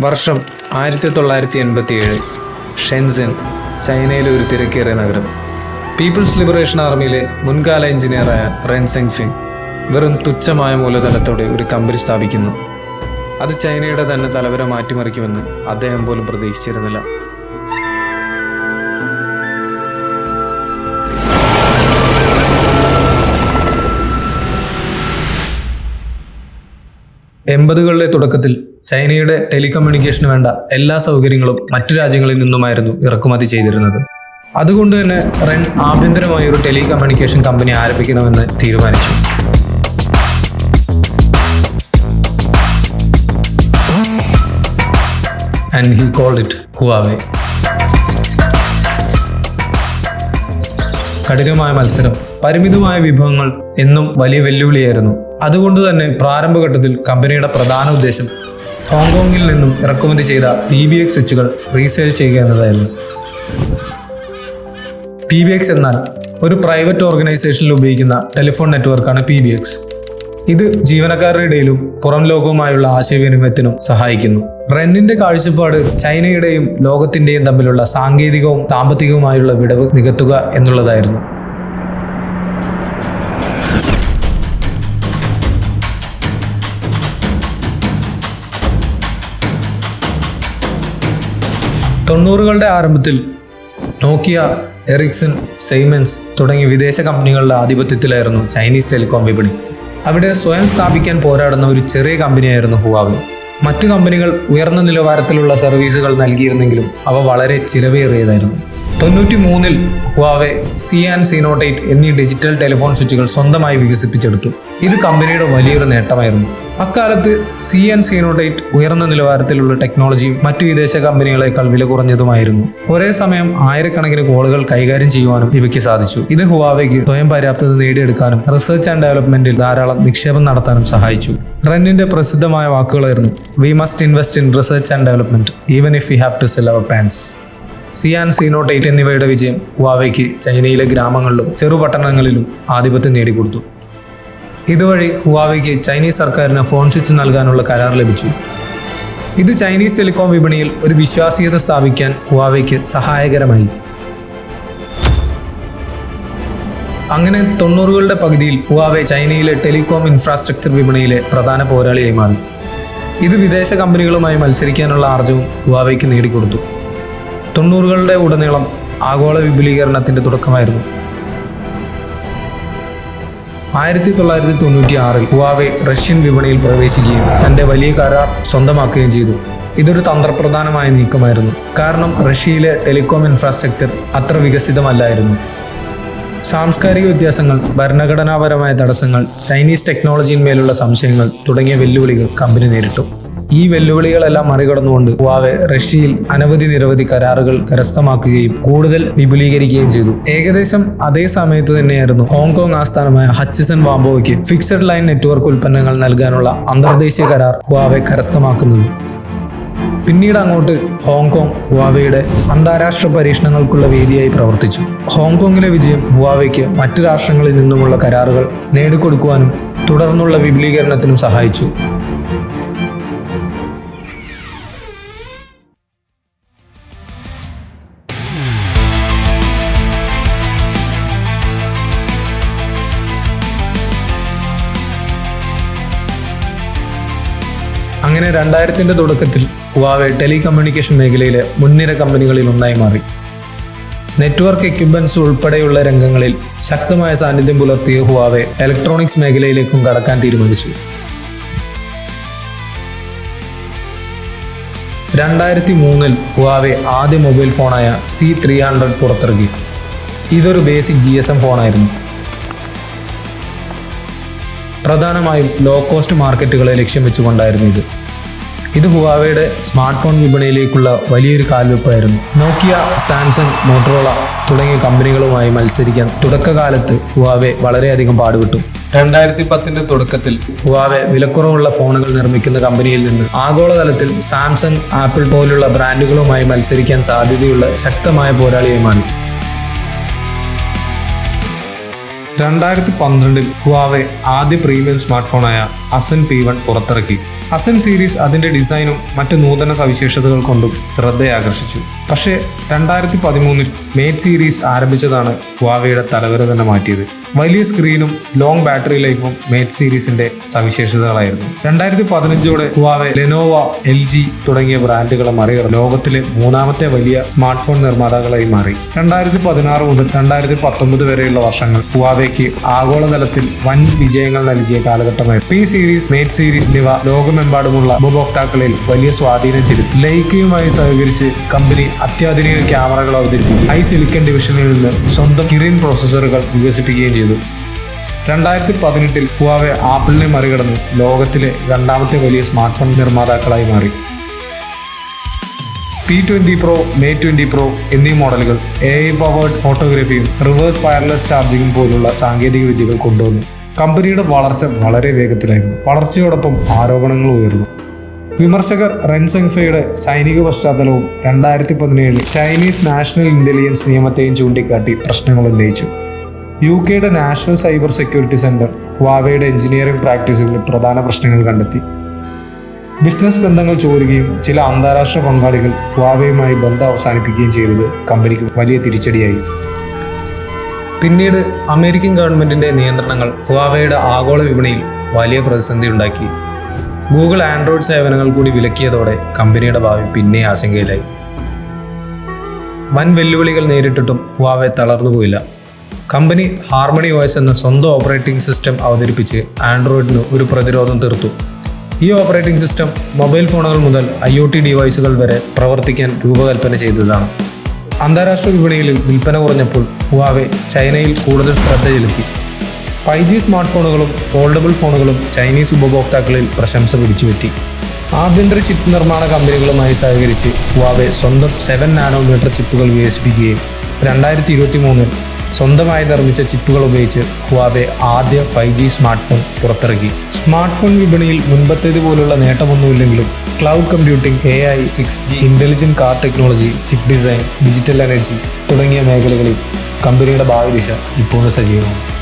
വർഷം ആയിരത്തി തൊള്ളായിരത്തി എൺപത്തി ഏഴ് ഷെൻസെൻ ചൈനയിലെ ഒരു തിരക്കേറിയ നഗരം. പീപ്പിൾസ് ലിബറേഷൻ ആർമിയിലെ മുൻകാല എഞ്ചിനീയറായ റെൻസെങ് ഫിങ് വെറും തുച്ഛമായ മൂലധനത്തോടെ ഒരു കമ്പനി സ്ഥാപിക്കുന്നു. അത് ചൈനയുടെ തന്നെ തലവരെ മാറ്റിമറിക്കുമെന്ന് അദ്ദേഹം പോലും പ്രതീക്ഷിച്ചിരുന്നില്ല. എൺപതുകളിലെ തുടക്കത്തിൽ ചൈനയുടെ ടെലികമ്മ്യൂണിക്കേഷന് വേണ്ട എല്ലാ സൗകര്യങ്ങളും മറ്റു രാജ്യങ്ങളിൽ നിന്നുമായിരുന്നു ഇറക്കുമതി ചെയ്തിരുന്നത്. അതുകൊണ്ട് തന്നെ റെൻ ആഭ്യന്തരമായ ഒരു ടെലികമ്മ്യൂണിക്കേഷൻ കമ്പനി ആരംഭിക്കണമെന്ന് തീരുമാനിച്ചു. And he called it Huawei കഠിനമായ മത്സരം പരിമിതമായ വിഭവങ്ങൾ എന്നും വലിയ വെല്ലുവിളിയായിരുന്നു. അതുകൊണ്ട് തന്നെ പ്രാരംഭഘട്ടത്തിൽ കമ്പനിയുടെ പ്രധാന ഉദ്ദേശം ഹോങ്കോങ്ങിൽ നിന്നും ഇറക്കുമതി ചെയ്ത പി ബി എക്സ് സ്വിച്ചുകൾ റീസെയിൽ ചെയ്യുക എന്നതായിരുന്നു. പി ബി എക്സ് എന്നാൽ ഒരു പ്രൈവറ്റ് ഓർഗനൈസേഷനിൽ ഉപയോഗിക്കുന്ന ടെലിഫോൺ നെറ്റ്വർക്കാണ് പി ബി എക്സ് ഇത് ജീവനക്കാരുടെ ഇടയിലും പുറം ലോകവുമായുള്ള ആശയവിനിമയത്തിനും സഹായിക്കുന്നു. റെന്നിന്റെ കാഴ്ചപ്പാട് ചൈനയുടെയും ലോകത്തിന്റെയും തമ്മിലുള്ള സാങ്കേതികവും സാമ്പത്തികവുമായുള്ള വിടവ് നികത്തുക എന്നുള്ളതായിരുന്നു. തൊണ്ണൂറുകളുടെ ആരംഭത്തിൽ നോക്കിയ എറിക്സൺ സെയ്മൻസ് തുടങ്ങിയ വിദേശ കമ്പനികളുടെ ആധിപത്യത്തിലായിരുന്നു ചൈനീസ് ടെലികോം വിപണി. അവിടെ സ്വയം സ്ഥാപിക്കാൻ പോരാടുന്ന ഒരു ചെറിയ കമ്പനിയായിരുന്നു ഹുവാവി. മറ്റു കമ്പനികൾ ഉയർന്ന നിലവാരത്തിലുള്ള സർവീസുകൾ നൽകിയിരുന്നെങ്കിലും അവ വളരെ ചിലവേറിയതായിരുന്നു. തൊണ്ണൂറ്റി മൂന്നിൽ ഹുവാവെ സി ആൻഡ് സീനോട്ടൈറ്റ് എന്നീ ഡിജിറ്റൽ ടെലിഫോൺ സ്വിച്ചുകൾ സ്വന്തമായി വികസിപ്പിച്ചെടുത്തു. ഇത് കമ്പനിയുടെ വലിയൊരു നേട്ടമായിരുന്നു. അക്കാലത്ത് സി ആൻഡ് സീനോട്ടൈറ്റ് ഉയർന്ന നിലവാരത്തിലുള്ള ടെക്നോളജിയും മറ്റു വിദേശ കമ്പനികളെക്കാൾ വില കുറഞ്ഞതുമായിരുന്നു. ഒരേ സമയം ആയിരക്കണക്കിന് കോളുകൾ കൈകാര്യം ചെയ്യുവാനും ഇവയ്ക്ക് സാധിച്ചു. ഇത് ഹുവാവയ്ക്ക് സ്വയം പര്യാപ്തത നേടിയെടുക്കാനും റിസർച്ച് ആൻഡ് ഡെവലപ്മെന്റിൽ ധാരാളം നിക്ഷേപം നടത്താനും സഹായിച്ചു. റെന്നിന്റെ പ്രസിദ്ധമായ വാക്കുകളായിരുന്നു we must invest in research and development even if you have to sell our pants C and C naught eight എന്നിവയുടെ വിജയം ഹുവാവയ്ക്ക് ചൈനയിലെ ഗ്രാമങ്ങളിലും ചെറുപട്ടണങ്ങളിലും ആധിപത്യം നേടിക്കൊടുത്തു. ഇതുവഴി ഹുവാവയ്ക്ക് ചൈനീസ് സർക്കാരിന് ഫോൺ സ്വിച്ച് നൽകാനുള്ള കരാർ ലഭിച്ചു. ഇത് ചൈനീസ് ടെലികോം വിപണിയിൽ ഒരു വിശ്വാസ്യത സ്ഥാപിക്കാൻ ഹുവാവയ്ക്ക് സഹായകരമായി. അങ്ങനെ തൊണ്ണൂറുകളുടെ പകുതിയിൽ ഹുവാവെ ചൈനയിലെ ടെലികോം ഇൻഫ്രാസ്ട്രക്ചർ വിപണിയിലെ പ്രധാന പോരാളിയായി മാറി. ഇത് വിദേശ കമ്പനികളുമായി മത്സരിക്കാനുള്ള ആർജവും ഹുവാവയ്ക്ക് നേടിക്കൊടുത്തു. തൊണ്ണൂറുകളുടെ ഉടനീളം ആഗോള വിപുലീകരണത്തിന്റെ തുടക്കമായിരുന്നു. ആയിരത്തി തൊള്ളായിരത്തി തൊണ്ണൂറ്റി ആറിൽ ഹുവാവെ റഷ്യൻ വിപണിയിൽ പ്രവേശിക്കുകയും തന്റെ വലിയ കരാർ സ്വന്തമാക്കുകയും ചെയ്തു. ഇതൊരു തന്ത്രപ്രധാനമായ നീക്കമായിരുന്നു. കാരണം റഷ്യയിലെ ടെലികോം ഇൻഫ്രാസ്ട്രക്ചർ അത്ര വികസിതമല്ലായിരുന്നു. സാംസ്കാരിക വ്യത്യാസങ്ങൾ ഭരണഘടനാപരമായ തടസ്സങ്ങൾ ചൈനീസ് ടെക്നോളജിയിന്മേലുള്ള സംശയങ്ങൾ തുടങ്ങിയ വെല്ലുവിളികൾ കമ്പനി നേരിട്ടു. ഈ വെല്ലുവിളികളെല്ലാം മറികടന്നുകൊണ്ട് ഹുവാവെ റഷ്യയിൽ അനവധി നിരവധി കരാറുകൾ കരസ്ഥമാക്കുകയും കൂടുതൽ വിപുലീകരിക്കുകയും ചെയ്തു. ഏകദേശം അതേ സമയത്ത് തന്നെയായിരുന്നു ഹോങ്കോങ് ആസ്ഥാനമായ ഹച്ചിസൺ വാംബോയ്ക്ക് ഫിക്സഡ് ലൈൻ നെറ്റ്വർക്ക് ഉൽപ്പന്നങ്ങൾ നൽകാനുള്ള അന്തർദേശീയ കരാർ ഹുവാവെ കരസ്ഥമാക്കുന്നത്. പിന്നീട് അങ്ങോട്ട് ഹോങ്കോങ് ഹുവാവയുടെ അന്താരാഷ്ട്ര പരീക്ഷണങ്ങൾക്കുള്ള വേദിയായി പ്രവർത്തിച്ചു. ഹോങ്കോങ്ങിലെ വിജയം ഹുവാവയ്ക്ക് മറ്റു രാഷ്ട്രങ്ങളിൽ നിന്നുമുള്ള കരാറുകൾ നേടിക്കൊടുക്കുവാനും തുടർന്നുള്ള വിപുലീകരണത്തിനും സഹായിച്ചു. അങ്ങനെ രണ്ടായിരത്തിന്റെ തുടക്കത്തിൽ ഹുവാവെ ടെലികമ്മ്യൂണിക്കേഷൻ മേഖലയിലെ മുൻനിര കമ്പനികളിൽ ഒന്നായി മാറി. നെറ്റ്വർക്ക് എക്യുപ്മെന്റ്സ് ഉൾപ്പെടെയുള്ള രംഗങ്ങളിൽ ശക്തമായ സാന്നിധ്യം പുലർത്തിയ ഹുവാവെ ഇലക്ട്രോണിക്സ് മേഖലയിലേക്കും കടക്കാൻ തീരുമാനിച്ചു. രണ്ടായിരത്തി മൂന്നിൽ ഹുവാവെ ആദ്യ മൊബൈൽ ഫോണായ സി ത്രീ ഹൺഡ്രഡ് പുറത്തിറക്കി. ഇതൊരു ബേസിക് ജി എസ് എം ഫോണായിരുന്നു. പ്രധാനമായും ലോ കോസ്റ്റ് മാർക്കറ്റുകളെ ലക്ഷ്യം വെച്ചുകൊണ്ടായിരുന്നു ഇത്. ഇത് ഹുവാവയുടെ സ്മാർട്ട് ഫോൺ വിപണിയിലേക്കുള്ള വലിയൊരു കാൽവെപ്പായിരുന്നു. നോക്കിയ സാംസങ് മോട്ടറോള തുടങ്ങിയ കമ്പനികളുമായി മത്സരിക്കാൻ തുടക്കകാലത്ത് ഹുവാവെ വളരെയധികം പാടുപെട്ടു. രണ്ടായിരത്തി പത്തിന്റെ തുടക്കത്തിൽ ഹുവാവെ വിലക്കുറവുള്ള ഫോണുകൾ നിർമ്മിക്കുന്ന കമ്പനിയിൽ നിന്ന് ആഗോളതലത്തിൽ സാംസങ് ആപ്പിൾ പോലുള്ള ബ്രാൻഡുകളുമായി മത്സരിക്കാൻ സാധ്യതയുള്ള ശക്തമായ പോരാളിയായി മാറി. രണ്ടായിരത്തി പന്ത്രണ്ടിൽ ഹുവാവെ ആദ്യ പ്രീമിയം സ്മാർട്ട് ഫോണായ അസൻ പി വൺ പുറത്തിറക്കി. അസൻ സീരീസ് അതിന്റെ ഡിസൈനും മറ്റ് നൂതന സവിശേഷതകൾ കൊണ്ടും ശ്രദ്ധയാകർഷിച്ചു. പക്ഷേ രണ്ടായിരത്തി പതിമൂന്നിൽ മേറ്റ് സീരീസ് ആരംഭിച്ചതാണ് ഹുവാവയുടെ തലവര തന്നെ മാറ്റിയത്. വലിയ സ്ക്രീനും ലോങ് ബാറ്ററി ലൈഫും മേറ്റ് സീരീസിന്റെ സവിശേഷതകളായിരുന്നു. രണ്ടായിരത്തി പതിനഞ്ചോടെ ഹുവാവെ ലെനോവ എൽ ജി തുടങ്ങിയ ബ്രാൻഡുകളെ മറികടന്ന് ലോകത്തിലെ മൂന്നാമത്തെ വലിയ സ്മാർട്ട് ഫോൺ നിർമ്മാതാക്കളായി മാറി. രണ്ടായിരത്തി പതിനാറ് മുതൽ രണ്ടായിരത്തി പത്തൊമ്പത് വരെയുള്ള വർഷങ്ങൾ ഹുവാവയ്ക്ക് ആഗോളതലത്തിൽ വൻ വിജയങ്ങൾ നൽകിയ കാലഘട്ടമായിരുന്നു. പി സീരീസ് മേറ്റ് സീരീസ് എന്നിവ ലോകമെമ്പാടുമുള്ള ഉപഭോക്താക്കളിൽ വലിയ സ്വാധീനം ചെലുത്തി. ലൈക്കയുമായി സഹകരിച്ച് കമ്പനി അത്യാധുനിക ക്യാമറകൾ അവതരിപ്പിക്കും ഐ സിലിക്കൺ ഡിവിഷനിൽ നിന്ന് സ്വന്തം കിറിൻ പ്രോസസ്സറുകൾ വികസിപ്പിക്കുകയും ചെയ്തു. രണ്ടായിരത്തി പതിനെട്ടിൽ ഹുവാവെ ആപ്പിളിനെ മറികടന്ന് ലോകത്തിലെ രണ്ടാമത്തെ വലിയ സ്മാർട്ട് ഫോൺ നിർമ്മാതാക്കളായി മാറി. P twenty pro Mate twenty pro എന്നീ മോഡലുകൾ എ ഐ പവേർഡ് ഫോട്ടോഗ്രാഫിയും റിവേഴ്സ് വയർലെസ് ചാർജിങ്ങും പോലുള്ള സാങ്കേതിക വിദ്യകൾ കൊണ്ടുവന്നു. കമ്പനിയുടെ വളർച്ച വളരെ വേഗത്തിലായിരുന്നു. വളർച്ചയോടൊപ്പം ആരോപണങ്ങൾ ഉയർന്നു. വിമർശകർ റെൻസെങ്ഫയുടെ സൈനിക പശ്ചാത്തലവും രണ്ടായിരത്തി പതിനേഴിൽ ചൈനീസ് നാഷണൽ ഇന്റലിജൻസ് നിയമത്തെയും ചൂണ്ടിക്കാട്ടി പ്രശ്നങ്ങൾ ഉന്നയിച്ചു. യു കെയുടെ നാഷണൽ സൈബർ സെക്യൂരിറ്റി സെന്റർ വാവയുടെ എഞ്ചിനീയറിംഗ് പ്രാക്ടീസുകളിൽ പ്രധാന പ്രശ്നങ്ങൾ കണ്ടെത്തി. ബിസിനസ് ബന്ധങ്ങൾ ചോരുകയും ചില അന്താരാഷ്ട്ര പങ്കാളികൾ വാവയുമായി ബന്ധം അവസാനിപ്പിക്കുകയും ചെയ്തത് കമ്പനിക്ക് വലിയ തിരിച്ചടിയായി. പിന്നീട് അമേരിക്കൻ ഗവൺമെന്റിന്റെ നിയന്ത്രണങ്ങൾ ഹുവാവയുടെ ആഗോള വിപണിയിൽ വലിയ പ്രതിസന്ധി ഉണ്ടാക്കി. ഗൂഗിൾ ആൻഡ്രോയിഡ് സേവനങ്ങൾ കൂടി വിലക്കിയതോടെ കമ്പനിയുടെ ഭാവി പിന്നെ ആശങ്കയിലായി. വൻ വെല്ലുവിളികൾ നേരിട്ടിട്ടും ഹുവാവെ തളർന്നുപോയില്ല. കമ്പനി ഹാർമണി OS എന്ന സ്വന്തം ഓപ്പറേറ്റിംഗ് സിസ്റ്റം അവതരിപ്പിച്ച് ആൻഡ്രോയിഡിന് ഒരു പ്രതിരോധം തീർത്തു. ഈ ഓപ്പറേറ്റിംഗ് സിസ്റ്റം മൊബൈൽ ഫോണുകൾ മുതൽ ഐ ഒ ടി ഡിവൈസുകൾ വരെ പ്രവർത്തിക്കാൻ രൂപകൽപ്പന ചെയ്തതാണ്. അന്താരാഷ്ട്ര വിപണിയിൽ വിൽപ്പന കുറഞ്ഞപ്പോൾ ഹുവാവെ ചൈനയിൽ കൂടുതൽ ശ്രദ്ധ ചെലുത്തി. ഫൈവ് ജി സ്മാർട്ട് ഫോണുകളും ഫോൾഡബിൾ ഫോണുകളും ചൈനീസ് ഉപഭോക്താക്കളിൽ പ്രശംസ പിടിച്ചുപറ്റി. ആഭ്യന്തര ചിപ്പ് നിർമ്മാണ കമ്പനികളുമായി സഹകരിച്ച് ഹുവാവെ സ്വന്തം സെവൻ നാനോമീറ്റർ ചിപ്പുകൾ വികസിപ്പിക്കുകയും രണ്ടായിരത്തി ഇരുപത്തി മൂന്നിൽ സ്വന്തമായി നിർമ്മിച്ച ചിപ്പുകൾ ഉപയോഗിച്ച് ഹുവാവെ ആദ്യ ഫൈവ് ജി സ്മാർട്ട് ഫോൺ പുറത്തിറക്കി. സ്മാർട്ട് ഫോൺ വിപണിയിൽ മുൻപത്തേതുപോലുള്ള നേട്ടമൊന്നുമില്ലെങ്കിലും cloud computing A I six G intelligent car technology chip design digital energy തുടങ്ങിയ മേഖലകളിൽ കമ്പനിയുടെ ഭാവി ദിശ ഇപ്പോഴും സജീവമാണ്.